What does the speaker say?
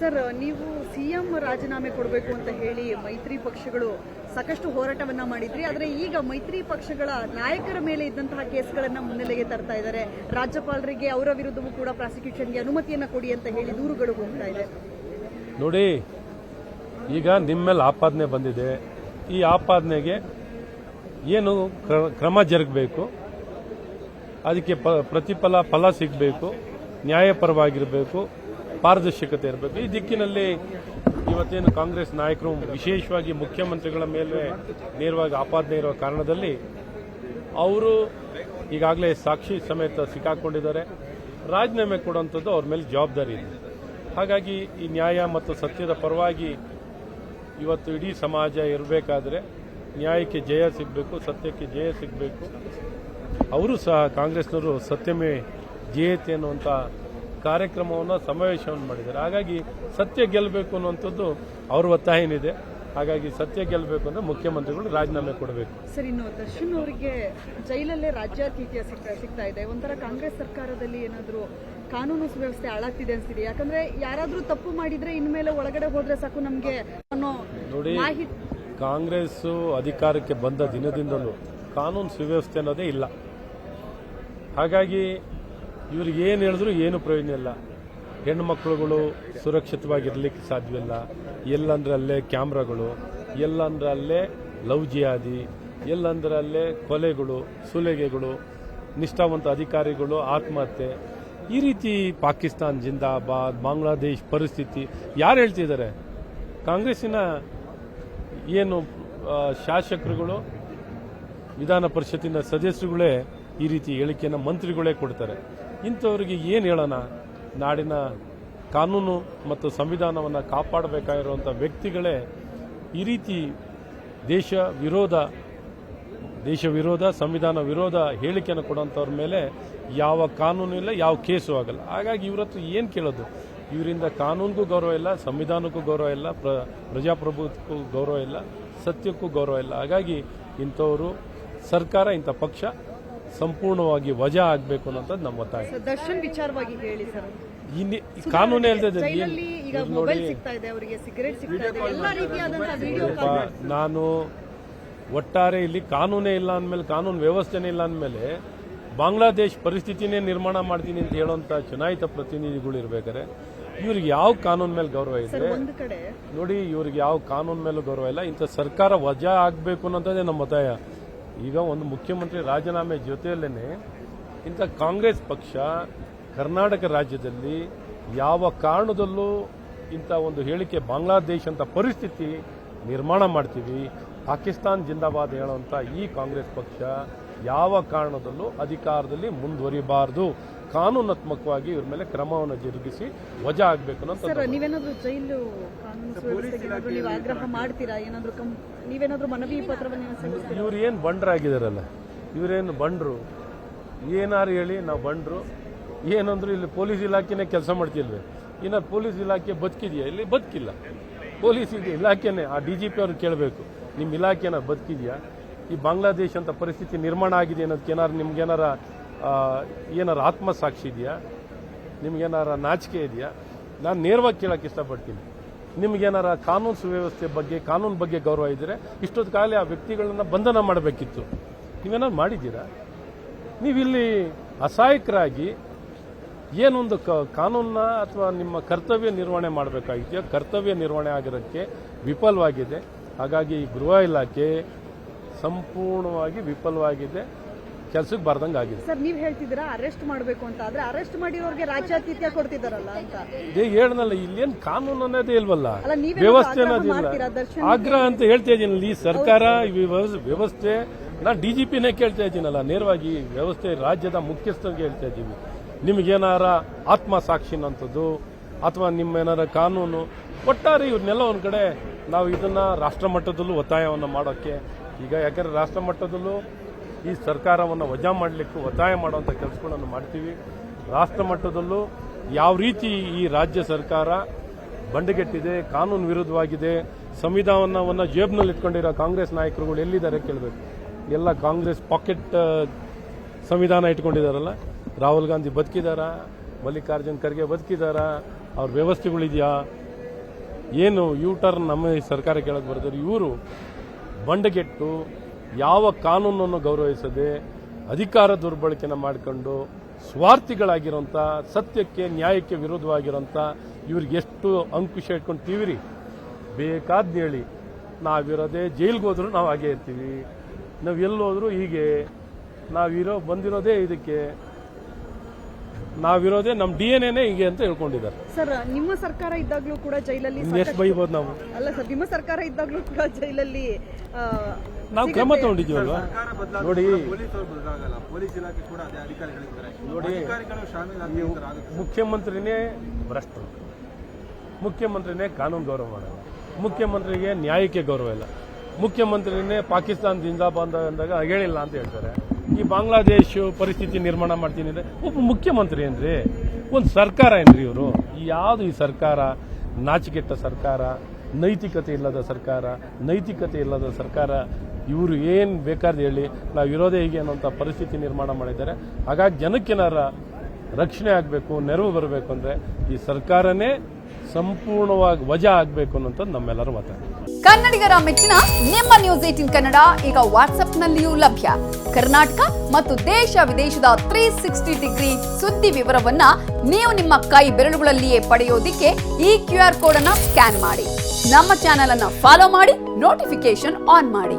Sir, ನೀವು CM ರಾಜೀನಾಮೆ ಕೊಡಬೇಕು ಅಂತ ಹೇಳಿ ಮೈತ್ರಿ ಪಕ್ಷಗಳು ಸಾಕಷ್ಟು ಹೋರಾಟವನ್ನ ಮಾಡಿದ್ರಿ. ಆದರೆ ಈಗ ಮೈತ್ರಿ ಪಕ್ಷಗಳ ನಾಯಕರ ಮೇಲೆ ಇದ್ದಂತಹ ಕೇಸ್ಗಳನ್ನ ಮುನ್ನೆಲೆಗೆ ತರ್ತಾ ಇದ್ದಾರೆ. ರಾಜ್ಯಪಾಲರಿಗೆ ಅವರ ವಿರುದ್ಧವೂ ಕೂಡ ಪ್ರಾಸಿಕ್ಯೂಷನ್ಗೆ ಅನುಮತಿಯನ್ನ ಕೊಡಿ ಅಂತ ಹೇಳಿ ದೂರುಗಳು ಹೋಗ್ತಾ ಇದೆ. ನೋಡಿ, ಈಗ ನಿಮ್ಮ ಆಪಾದನೆ ಬಂದಿದೆ. ಈ ಆಪಾದನೆಗೆ ಏನು ಕ್ರ- ಕ್ರಮ ಜರುಗಬೇಕು? ಅದಕ್ಕೆ ಪ್ರತಿಫಲ ಫಲ ಸಿಗಬೇಕು. ನ್ಯಾಯಪರವಾಗಿರಬೇಕು. ಪಾರದರ್ಶಕತೆ ಇರಬೇಕು. ಈ ದಿಕ್ಕಿನಲ್ಲಿ ಇವತ್ತೇನು ಕಾಂಗ್ರೆಸ್ ನಾಯಕರು ವಿಶೇಷವಾಗಿ ಮುಖ್ಯಮಂತ್ರಿಗಳ ಮೇಲೆ ನೇರವಾಗಿ ಆಪಾದನೆ ಇರುವ ಕಾರಣದಲ್ಲಿ ಅವರು ಈಗಾಗಲೇ ಸಾಕ್ಷಿ ಸಮೇತ ಸಿಕ್ಕಾಕೊಂಡಿದ್ದಾರೆ. ರಾಜೀನಾಮೆ ಕೊಡುವಂಥದ್ದು ಅವ್ರ ಮೇಲೆ ಜವಾಬ್ದಾರಿ ಇದೆ. ಹಾಗಾಗಿ ಈ ನ್ಯಾಯ ಮತ್ತು ಸತ್ಯದ ಪರವಾಗಿ ಇವತ್ತು ಇಡೀ ಸಮಾಜ ಇರಬೇಕಾದ್ರೆ ನ್ಯಾಯಕ್ಕೆ ಜಯ ಸಿಗಬೇಕು, ಸತ್ಯಕ್ಕೆ ಜಯ ಸಿಗಬೇಕು. ಅವರು ಸಹ ಕಾಂಗ್ರೆಸ್ನವರು ಸತ್ಯಮೇ ಜಯತೆ ಅನ್ನುವಂಥ ಕಾರ್ಯಕ್ರಮವನ್ನು ಸಮಾವೇಶವನ್ನು ಮಾಡಿದ್ದಾರೆ. ಹಾಗಾಗಿ ಸತ್ಯ ಗೆಲ್ಲಬೇಕು ಅನ್ನುವಂಥದ್ದು ಅವ್ರ ಒತ್ತಾಯ ಏನಿದೆ ಹಾಗಾಗಿ ಸತ್ಯ ಗೆಲ್ಲಬೇಕು ಅಂದರೆ ಮುಖ್ಯಮಂತ್ರಿಗಳು ರಾಜೀನಾಮೆ ಕೊಡಬೇಕು. ಸರ್ ಇನ್ನು ದರ್ಶನ್ ಅವರಿಗೆ ಜೈಲಲ್ಲೇ ರಾಜ್ಯಾತಿಥ್ಯ ಸಿಗ್ತಾ ಸಿಗ್ತಾ ಇದೆ. ಒಂಥರ ಕಾಂಗ್ರೆಸ್ ಸರ್ಕಾರದಲ್ಲಿ ಏನಾದರೂ ಕಾನೂನು ಸುವ್ಯವಸ್ಥೆ ಹಾಳಾಗ್ತಿದೆ ಅನ್ಸಿದೆ ಯಾಕಂದ್ರೆ ಯಾರಾದ್ರೂ ತಪ್ಪು ಮಾಡಿದ್ರೆ ಇನ್ಮೇಲೆ ಒಳಗಡೆ ಹೋದ್ರೆ ಸಾಕು ನಮ್ಗೆ ಅನ್ನೋ ನೋಡಿ ಕಾಂಗ್ರೆಸ್ ಅಧಿಕಾರಕ್ಕೆ ಬಂದ ದಿನದಿಂದಲೂ ಕಾನೂನು ಸುವ್ಯವಸ್ಥೆ ಅನ್ನೋದೇ ಇಲ್ಲ. ಹಾಗಾಗಿ ಇವ್ರಿಗೆ ಏನು ಹೇಳಿದ್ರು ಏನು ಪ್ರಯೋಜನ ಇಲ್ಲ. ಹೆಣ್ಣು ಮಕ್ಕಳುಗಳು ಸುರಕ್ಷಿತವಾಗಿರ್ಲಿಕ್ಕೆ ಸಾಧ್ಯವಿಲ್ಲ. ಎಲ್ಲಂದ್ರೆ ಅಲ್ಲೇ ಕ್ಯಾಮ್ರಾಗಳು, ಎಲ್ಲಂದ್ರೆ ಅಲ್ಲೇ ಲವ್ ಜಿಯಾದಿ, ಎಲ್ಲಂದ್ರೆ ಅಲ್ಲೇ ಕೊಲೆಗಳು, ಸುಲಿಗೆಗಳು, ನಿಷ್ಠಾವಂತ ಅಧಿಕಾರಿಗಳು, ಆತ್ಮಹತ್ಯೆ. ಈ ರೀತಿ ಪಾಕಿಸ್ತಾನ್, ಜಿಂದಾಬಾದ್, ಬಾಂಗ್ಲಾದೇಶ್ ಪರಿಸ್ಥಿತಿ ಯಾರು ಹೇಳ್ತಿದ್ದಾರೆ? ಕಾಂಗ್ರೆಸ್ಸಿನ ಏನು ಶಾಸಕರುಗಳು, ವಿಧಾನ ಪರಿಷತ್ತಿನ ಸದಸ್ಯರುಗಳೇ ಈ ರೀತಿ ಹೇಳಿಕೆಯನ್ನು ಮಂತ್ರಿಗಳೇ ಕೊಡ್ತಾರೆ. ಇಂಥವ್ರಿಗೆ ಏನು ಹೇಳೋಣ? ನಾಡಿನ ಕಾನೂನು ಮತ್ತು ಸಂವಿಧಾನವನ್ನು ಕಾಪಾಡಬೇಕಾಗಿರುವಂಥ ವ್ಯಕ್ತಿಗಳೇ ಈ ರೀತಿ ದೇಶ ವಿರೋಧ ದೇಶ ವಿರೋಧ, ಸಂವಿಧಾನ ವಿರೋಧ ಹೇಳಿಕೆಯನ್ನು ಕೊಡೋಂಥವ್ರ ಮೇಲೆ ಯಾವ ಕಾನೂನು ಇಲ್ಲ, ಯಾವ ಕೇಸು ಆಗಲ್ಲ. ಹಾಗಾಗಿ ಇವ್ರ ಹತ್ರ ಏನು ಕೇಳೋದು? ಇವರಿಂದ ಕಾನೂನಿಗೂ ಗೌರವ ಇಲ್ಲ, ಸಂವಿಧಾನಕ್ಕೂ ಗೌರವ ಇಲ್ಲ, ಪ್ರ, ಪ್ರಜಾಪ್ರಭುತ್ವಕ್ಕೂ ಗೌರವ ಇಲ್ಲ, ಸತ್ಯಕ್ಕೂ ಗೌರವ ಇಲ್ಲ. ಹಾಗಾಗಿ ಇಂಥವರು ಸರ್ಕಾರ, ಇಂಥ ಪಕ್ಷ ಸಂಪೂರ್ಣವಾಗಿ ವಜಾ ಆಗಬೇಕು ಅನ್ನೋದು ನಮ್ಮ ಒತ್ತಾಯ ಸರ್, ದರ್ಶನ್ ವಿಚಾರವಾಗಿ ಹೇಳಿ ಸರ್. ಇಲ್ಲಿ ಕಾನೂನು ಹೇಳ್ತದೆ ಜೈಲಲ್ಲಿ ಈಗ ಮೊಬೈಲ್ ಸಿಗ್ತಾ ಇದೆ ಅವರಿಗೆ ಸಿಗರೇಟ್ ಸಿಗ್ತಾ ಇದೆ ಎಲ್ಲ ರೀತಿಯಾದಂತಹ ವಿಡಿಯೋ ನಾನು ಒಟ್ಟಾರೆ ಇಲ್ಲಿ ಕಾನೂನೇ ಇಲ್ಲ ಅಂದಮೇಲೆ ಕಾನೂನು ವ್ಯವಸ್ಥೆನೇ ಇಲ್ಲ ಅಂದಮೇಲೆ ಬಾಂಗ್ಲಾದೇಶ್ ಪರಿಸ್ಥಿತಿನೇ ನಿರ್ಮಾಣ ಮಾಡ್ತೀನಿ ಅಂತ ಹೇಳುವಂತ ಚುನಾಯಿತ ಪ್ರತಿನಿಧಿಗಳು ಇರ್ಬೇಕಾದ್ರೆ ಇವ್ರಿಗೆ ಯಾವ ಕಾನೂನು ಮೇಲೆ ಗೌರವ ಇದೆ ಸರ್ ಒಂದು ಕಡೆ ನೋಡಿ ಇವ್ರಿಗೆ ಯಾವ ಕಾನೂನು ಮೇಲೂ ಗೌರವ ಇಲ್ಲ ಇಂಥ ಸರ್ಕಾರ ವಜಾ ಆಗಬೇಕು ಅನ್ನೋದೇ ನಮ್ಮ ಒತ್ತಾಯ ಈಗ ಒಂದು ಮುಖ್ಯಮಂತ್ರಿ ರಾಜೀನಾಮೆ ಜೊತೆಯಲ್ಲೇ ಇಂಥ ಕಾಂಗ್ರೆಸ್ ಪಕ್ಷ ಕರ್ನಾಟಕ ರಾಜ್ಯದಲ್ಲಿ ಯಾವ ಕಾರಣದಲ್ಲೂ ಇಂಥ ಒಂದು ಹೇಳಿಕೆ ಬಾಂಗ್ಲಾದೇಶ್ ಅಂತ ಪರಿಸ್ಥಿತಿ ನಿರ್ಮಾಣ ಮಾಡ್ತೀವಿ, ಪಾಕಿಸ್ತಾನ್ ಜಿಂದಾಬಾದ್ ಹೇಳುವಂಥ ಈ ಕಾಂಗ್ರೆಸ್ ಪಕ್ಷ ಯಾವ ಕಾರಣದಲ್ಲೂ ಅಧಿಕಾರದಲ್ಲಿ ಮುಂದುವರಿಬಾರದು. ಕಾನೂನಾತ್ಮಕವಾಗಿ ಇವ್ರ ಮೇಲೆ ಕ್ರಮವನ್ನು ಜರುಗಿಸಿ ವಜಾ ಆಗಬೇಕು ಅಂತ ಸರ್ ನೀವೇನಾದ್ರೂ ಜೈಲು ಕಾನೂನು ಸುವ್ಯವಸ್ಥೆಗೆ ಏನಾದ್ರೂ ನೀವು ಆಗ್ರಹ ಮಾಡ್ತೀರಾ? ಏನಾದ್ರೂ ಕಂ ನೀವೇನಾದ್ರೂ ಮನವಿ ಪತ್ರವನ್ನು ಸಲ್ಲಿಸ್ತೀರಾ? ಇವ್ರು ಏನು ಬಂಡ್ರಾಗಿದಾರಲ್ಲ ಇವರೇನು ಬಂಡ್ರು? ಏನಾರು ಹೇಳಿ ನಾವು ಬಂಡ್ರು? ಏನಂದ್ರು ಇಲ್ಲಿ ಪೊಲೀಸ್ ಇಲಾಖೆನೇ ಕೆಲಸ ಮಾಡ್ತಿಲ್ವೇ? ಇನ್ನ ಪೊಲೀಸ್ ಇಲಾಖೆ ಬದುಕಿದೆಯಾ? ಇಲ್ಲಿ ಬದುಕಿಲ್ಲ. ಪೊಲೀಸ್ ಇದೆ ಇಲಾಖೆನೇ ಆ ಡಿ ಜಿ ಪಿ ಅವ್ರು ಕೇಳಬೇಕು ನಿಮ್ಮ ಇಲಾಖೆನ ಬದುಕಿದೆಯಾ? ಈ ಬಾಂಗ್ಲಾದೇಶ್ ಅಂತ ಪರಿಸ್ಥಿತಿ ನಿರ್ಮಾಣ ಆಗಿದೆ ಅನ್ನೋದಕ್ಕೆ ಏನಾರು ನಿಮ್ಗೇನಾರ ಆ, ಏನಾರ ಆತ್ಮಸಾಕ್ಷಿ ಇದೆಯಾ? ನಿಮಗೇನಾರ ನಾಚಿಕೆ ಇದೆಯಾ? ನಾನು ನೇರವಾಗಿ ಕೇಳಕ್ಕೆ ಇಷ್ಟಪಡ್ತೀನಿ. ನಿಮಗೇನಾರ ಕಾನೂನು ಸುವ್ಯವಸ್ಥೆ ಬಗ್ಗೆ, ಕಾನೂನು ಬಗ್ಗೆ ಗೌರವ ಇದ್ದರೆ ಇಷ್ಟೊತ್ತು ಕಾಲ ಆ ವ್ಯಕ್ತಿಗಳನ್ನ ಬಂಧನ ಮಾಡಬೇಕಿತ್ತು. ನೀವೇನಾದ್ರು ಮಾಡಿದ್ದೀರಾ? ನೀವಿಲ್ಲಿ ಅಸಹಾಯಕರಾಗಿ ಏನೊಂದು ಕ ಕಾನೂನ ಅಥವಾ ನಿಮ್ಮ ಕರ್ತವ್ಯ ನಿರ್ವಹಣೆ ಮಾಡಬೇಕಾಗಿದೆಯೋ ಕರ್ತವ್ಯ ನಿರ್ವಹಣೆ ಆಗಿರೋಕ್ಕೆ ವಿಫಲವಾಗಿದೆ. ಹಾಗಾಗಿ ಗೃಹ ಇಲಾಖೆ ಸಂಪೂರ್ಣವಾಗಿ ವಿಫಲವಾಗಿದೆ. ಕೆಲಸಕ್ಕೆ ಬರ್ದಂಗೆ ಆಗಿದೆ. ಸರ್ ನೀವು ಹೇಳ್ತಿದ್ದೀರಾ ಅರೆಸ್ಟ್ ಮಾಡಬೇಕು ಅಂತ. ಆದ್ರೆ ಅರೆಸ್ಟ್ ಮಾಡಿರೋರಿಗೆ ರಾಜ್ಯಾತಿಥ್ಯ ಕೊಡ್ತಿದ್ದಾರಲ್ಲ ಅಂತ. ಈಗ ಹೇಳನಲ್ಲ ಇಲ್ಲೇನು ಕಾನೂನು ಅನ್ನೋದೇ ಇಲ್ವಲ್ಲ? ಅಲ್ಲ ನೀವೇ ವ್ಯವಸ್ಥೆ ಆಗ್ರಹ ಅನ್ನೋದಿಲ್ಲ. ಮಾಡ್ತೀರಾ? ದರ್ಶನ್ ಆಗ್ರಹ ಅಂತ ಹೇಳ್ತಾ ಇದ್ದೀನಲ್ಲ ಈ ಸರ್ಕಾರ ಈ ವ್ಯವ- ವ್ಯವಸ್ಥೆ ನಾ ಡಿ ಜಿ ಪಿನೇ ಕೇಳ್ತಾ ಇದ್ದೀನಲ್ಲ ನೇರವಾಗಿ ಈ ವ್ಯವಸ್ಥೆ ರಾಜ್ಯದ ಮುಖ್ಯಸ್ಥರಿಗೆ ಹೇಳ್ತಾ ಇದ್ದೀವಿ. ನಿಮ್ಗೇನಾರ ಆತ್ಮಸಾಕ್ಷಿನಂಥದ್ದು ಅಥವಾ ನಿಮ್ಮೇನಾರ ಕಾನೂನು ಒಟ್ಟಾರೆ ಇವ್ರನ್ನೆಲ್ಲ ಒಂದು ಕಡೆ ನಾವು ಇದನ್ನ ರಾಷ್ಟ್ರ ಮಟ್ಟದಲ್ಲೂ ಒತ್ತಾಯವನ್ನು ಮಾಡೋಕ್ಕೆ. ಈಗ ಯಾಕಂದ್ರೆ ರಾಷ್ಟ್ರ ಮಟ್ಟದಲ್ಲೂ ಈ ಸರ್ಕಾರವನ್ನು ವಜಾ ಮಾಡಲಿಕ್ಕೆ ಒತ್ತಾಯ ಮಾಡುವಂಥ ಕೆಲಸಗಳನ್ನು ಮಾಡ್ತೀವಿ. ರಾಷ್ಟ್ರ ಮಟ್ಟದಲ್ಲೂ ಯಾವ ರೀತಿ ಈ ರಾಜ್ಯ ಸರ್ಕಾರ ಬಂಡಗೆಟ್ಟಿದೆ, ಕಾನೂನು ವಿರುದ್ಧವಾಗಿದೆ, ಸಂವಿಧಾನವನ್ನು ಜೇಬ್ನಲ್ಲಿ ಇಟ್ಕೊಂಡಿರೋ ಕಾಂಗ್ರೆಸ್ ನಾಯಕರುಗಳು ಎಲ್ಲಿದ್ದಾರೆ ಕೇಳಬೇಕು. ಎಲ್ಲ ಕಾಂಗ್ರೆಸ್ ಪಾಕೆಟ್ ಸಂವಿಧಾನ ಇಟ್ಕೊಂಡಿದಾರಲ್ಲ ರಾಹುಲ್ ಗಾಂಧಿ ಬದುಕಿದಾರ? ಮಲ್ಲಿಕಾರ್ಜುನ್ ಖರ್ಗೆ ಬದುಕಿದಾರ? ಅವ್ರ ವ್ಯವಸ್ಥೆಗಳಿದೆಯಾ? ಏನು ಯೂ ಟರ್ನ್ ನಮ್ಮ ಸರ್ಕಾರ ಕೇಳಕ್ಕೆ ಬರ್ತಾರೆ ಇವರು ಬಂಡಗೆಟ್ಟು ಯಾವ ಕಾನೂನನ್ನು ಗೌರವಿಸದೆ ಅಧಿಕಾರ ದುರ್ಬಳಕೆನ ಮಾಡಿಕೊಂಡು ಸ್ವಾರ್ಥಿಗಳಾಗಿರೋಂಥ ಸತ್ಯಕ್ಕೆ ನ್ಯಾಯಕ್ಕೆ ವಿರೋಧವಾಗಿರೋಂಥ ಇವ್ರಿಗೆ ಎಷ್ಟು ಅಂಕುಶ ಇಟ್ಕೊಂಡು ರೀ ಬೇಕಾದ ಹೇಳಿ. ನಾವಿರೋದೇ ಜೈಲ್ಗೆ ಹೋದ್ರು ನಾವು ಹಾಗೆ ಇರ್ತೀವಿ. ನಾವು ಎಲ್ಲೋದ್ರೂ ಹೀಗೆ. ನಾವಿರೋ ಬಂದಿರೋದೇ ಇದಕ್ಕೆ. ನಾವಿರೋದೇ ನಮ್ಮ ಡಿ ಎನ್ ಎನೇ ಹೀಗೆ ಅಂತ ಹೇಳ್ಕೊಂಡಿದ್ದಾರೆ. ಸರ್ ನಿಮ್ಮ ಸರ್ಕಾರ ಇದ್ದಾಗಲೂ ಕೂಡ ಜೈಲಲ್ಲಿ ಎಷ್ಟು ಸಾಕಷ್ಟು- ಬೈಬೋದು ನಾವು. ಅಲ್ಲ ಸರ್ ನಿಮ್ಮ ಸರ್ಕಾರ ಇದ್ದಾಗಲೂ ಕೂಡ ಜೈಲಲ್ಲಿ ಆ, ನಾವು ಕ್ರಮ ತಗೊಂಡಿದ್ದೀವಲ್ವಾ? ನೋಡಿ ಪೊಲೀಸರು ಬದಲಾಗಲ್ಲ. ಪೊಲೀಸ್ ಇಲಾಖೆ ಕೂಡ ಅದೇ ಅಧಿಕಾರಿಗಳಿದ್ದಾರೆ ನೋಡಿ, ಅಧಿಕಾರಿಗಳು ಶಾಮೀಲಾಗಿ ಮುಖ್ಯಮಂತ್ರಿನೇ ಭ್ರಷ್ಟರು ಮುಖ್ಯಮಂತ್ರಿನೇ ಕಾನೂನು ಗೌರವ ಮಾಡಲ್ಲ. ಮುಖ್ಯಮಂತ್ರಿಗೆ ನ್ಯಾಯಕ್ಕೆ ಗೌರವ ಇಲ್ಲ. ಮುಖ್ಯಮಂತ್ರಿನೇ ಪಾಕಿಸ್ತಾನ ಜಿಂದಾಬಾದ್ ಅಂದಾಗ ಹೇಳಿಲ್ಲ ಅಂತ ಹೇಳ್ತಾರೆ. ಈ ಬಾಂಗ್ಲಾದೇಶ ಪರಿಸ್ಥಿತಿ ನಿರ್ಮಾಣ ಮಾಡ್ತೀನಿ ಅಂದರೆ ಒಬ್ಬ ಮುಖ್ಯಮಂತ್ರಿ ಏನ್ರಿ? ಒಂದು ಸರ್ಕಾರ ಏನ್ರಿ ಇವರು? ಯಾವುದು ಈ ಸರ್ಕಾರ? ನಾಚಿಕೆಟ್ಟ ಸರ್ಕಾರ, ನೈತಿಕತೆ ಇಲ್ಲದ ಸರ್ಕಾರ, ನೈತಿಕತೆ ಇಲ್ಲದ ಸರ್ಕಾರ, ಇವರು ಏನು ಬೇಕಾದ್ರೆ ಹೇಳಿ, ನಾವು ಇರೋದೇ ಹೀಗೆ ಅನ್ನೋಂಥ ಪರಿಸ್ಥಿತಿ ನಿರ್ಮಾಣ ಮಾಡಿದ್ದಾರೆ. ಹಾಗಾಗಿ ಜನಕ್ಕೇನಾರ ರಕ್ಷಣೆ ಆಗಬೇಕು, ನೆರವು ಬರಬೇಕು ಅಂದರೆ ಈ ಸರ್ಕಾರನೇ ಸಂಪೂರ್ಣವಾಗಿ ವಜಾ ಆಗಬೇಕು ಅನ್ನೋದು ನಮ್ಮೆಲ್ಲರ ಮತ. ಕನ್ನಡಿಗರ ಮೆಚ್ಚಿನ ನಿಮ್ಮ ನ್ಯೂಸ್ ಏಟಿನ್ ಕನ್ನಡ ಈಗ ವಾಟ್ಸ್ಆಪ್ನಲ್ಲಿಯೂ ಲಭ್ಯ. ಕರ್ನಾಟಕ ಮತ್ತು ದೇಶ ವಿದೇಶದ ತ್ರೀ ಸಿಕ್ಸ್ಟಿ ಡಿಗ್ರಿ ಸುದ್ದಿ ವಿವರವನ್ನ ನೀವು ನಿಮ್ಮ ಕೈ ಬೆರಳುಗಳಲ್ಲಿಯೇ ಪಡೆಯೋದಿಕ್ಕೆ ಈ ಕ್ಯೂ ಆರ್ ಕೋಡ್ ಅನ್ನ ಸ್ಕ್ಯಾನ್ ಮಾಡಿ. ನಮ್ಮ ಚಾನೆಲ್ ಅನ್ನ ಫಾಲೋ ಮಾಡಿ ನೋಟಿಫಿಕೇಶನ್ ಆನ್ ಮಾಡಿ.